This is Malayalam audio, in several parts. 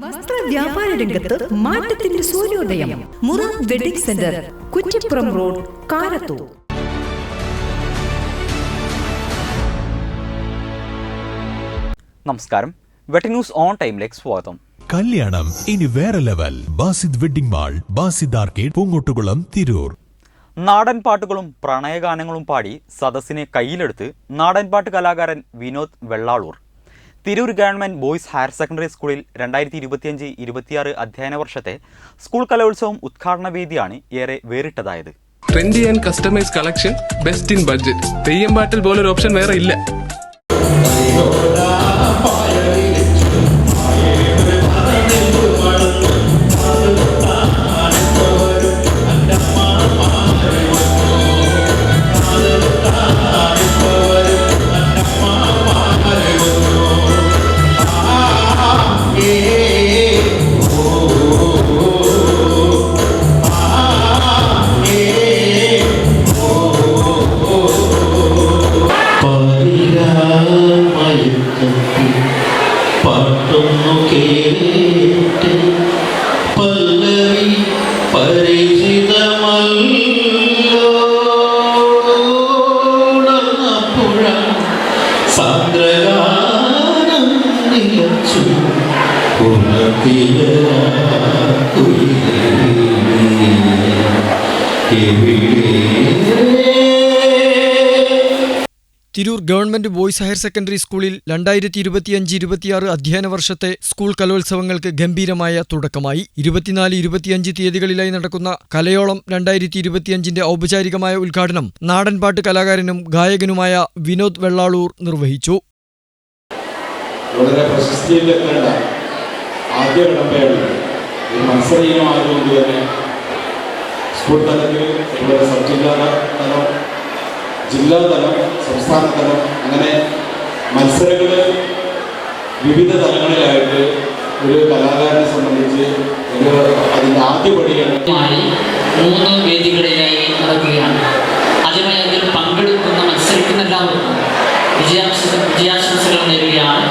വസ്ത്ര വ്യാപാര രംഗത്ത് മാറ്റത്തിന്റെ സൂര്യോദയം. മുറ wedding centre Kuttippuram road Karathur. നമസ്കാരം. വെട്ടി ന്യൂസ് ഓൺ ടൈമിലേക്ക് സ്വാഗതം. കല്യാണം ഇനി വേറെ level. Basid wedding mall Basid arcade Poongottukulam Tirur. നാടൻ പാട്ടുകളും പ്രണയഗാനങ്ങളും പാടി സദസ്സിനെ കയ്യിലെടുത്ത് നാടൻപാട്ട് കലാകാരൻ Vinod Vellalur. Tirur government boys higher secondary സ്കൂളിൽ രണ്ടായിരത്തി ഇരുപത്തിയഞ്ച് ഇരുപത്തിയാറ് അധ്യയന വർഷത്തെ സ്കൂൾ കലോത്സവം ഉദ്ഘാടന വേദിയാണ് ഏറെ വേറിട്ടതായത്. Trendy and customise collection best in budget Theyyam പാട്ടിൽ പോലൊരു ഓപ്ഷൻ വേറെ ഇല്ല. കേട്ട് പല്ലവി പരിചിതമല്ലോ ഉണർന്നപ്പുഴ സാന്ദ്രഗാനം നിലച്ചു ഉണർത്തിയ എവിടെ Tirur government boys higher secondary സ്കൂളിൽ രണ്ടായിരത്തി ഇരുപത്തിയഞ്ച് ഇരുപത്തിയാറ് അധ്യയന വർഷത്തെ സ്കൂൾ കലോത്സവങ്ങൾക്ക് ഗംഭീരമായ തുടക്കമായി. ഇരുപത്തിനാല് ഇരുപത്തിയഞ്ച് തീയതികളിലായി നടക്കുന്ന കലയോളം രണ്ടായിരത്തി ഇരുപത്തിയഞ്ചിന്റെ ഔപചാരികമായ ഉദ്ഘാടനം നാടൻപാട്ട് കലാകാരനും ഗായകനുമായ വിനോദ് വെള്ളാളൂർ നിർവഹിച്ചു. സ്കൂൾ തലത്തിൽ ഇവിടെ സബ് ജില്ലാ തലം ജില്ലാ തലം സംസ്ഥാന തലം അങ്ങനെ മത്സരങ്ങൾ വിവിധ തലങ്ങളിലായിട്ട് ഒരു കലാകാരനെ സംബന്ധിച്ച് ഒരു അതിന്റെ ആദ്യപടിയാണ് പടിയാണ്. മൂന്ന് വേദികളിലായി നടക്കുകയാണ്. ആദ്യമായി അതിൽ പങ്കെടുക്കുന്ന മത്സരിക്കുന്ന എല്ലാവർക്കും വിജയാശ വിജയാശംസകൾ നേരുകയാണ്.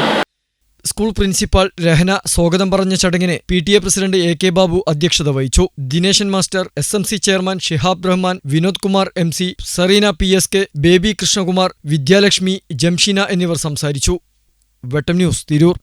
സ്കൂൾ പ്രിൻസിപ്പാൾ രഹന സ്വാഗതം പറഞ്ഞ ചടങ്ങിന് P T A president A K Babu അധ്യക്ഷത വഹിച്ചു. Dineshan master S M C chairman Shihab Rahman Vinod Kumar M C Sareena P S K Baby Krishnakumar Vidyalakshmi Jamsheena എന്നിവർ സംസാരിച്ചു. വെട്ടം ന്യൂസ് തിരൂർ.